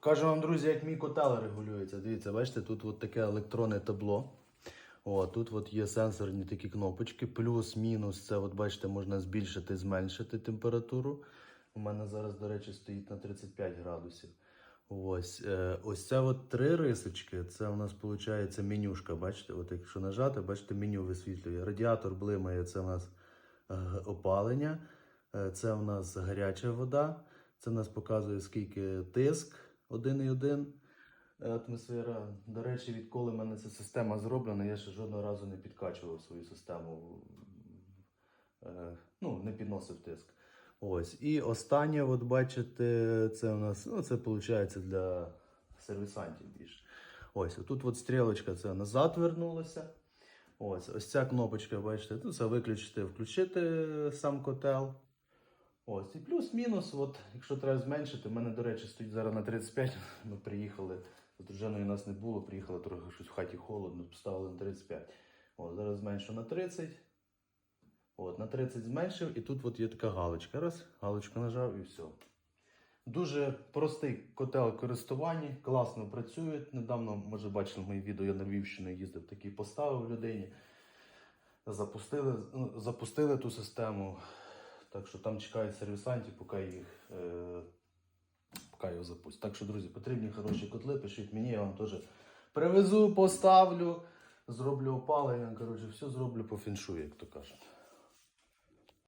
Покажу вам, друзі, як мій котел регулюється. Дивіться, бачите, тут от таке електронне табло. О, тут от є сенсорні такі кнопочки. Плюс, мінус, це от бачите, можна збільшити, зменшити температуру. У мене зараз, до речі, стоїть на 35 градусів. Ось, е, ось це от три рисочки. Це у нас виходить менюшка. Бачите, от якщо нажати, бачите, меню висвітлює. Радіатор блимає, це у нас е, опалення, е, це у нас гаряча вода. Це у нас показує скільки тиск 1,1 атмосфера. До речі, відколи в мене ця система зроблена, я ще жодного разу не підкачував свою систему. Е, Ну, не підносив тиск. Ось. І останнє, от бачите, це у нас, ну, це виходить для сервісантів більше. Ось, тут от стрілочка це назад вернулася. Ось, ось ця кнопочка, бачите, тут це виключити, включити сам котел. Ось, і плюс-мінус, от, якщо треба зменшити, в мене, до речі, стоїть зараз на 35. Ми приїхали, з дружиною нас не було, приїхали трохи щось в хаті холодно, поставили на 35. От, зараз зменшу на 30. От, на 30 зменшив, і тут от є така галочка. Раз, галочку нажав і все. Дуже простий котел користування, класно працює. Недавно, може, бачили мої відео, я на Львівщину їздив, такий поставив людині. Запустили, ну, запустили ту систему. Так що там чекають сервісантів, поки їх е, поки його запустять. Так що, друзі, потрібні хороші котли, пишіть мені, я вам теж привезу, поставлю, зроблю опалення. Коротше, все зроблю по фіншую, як то кажуть.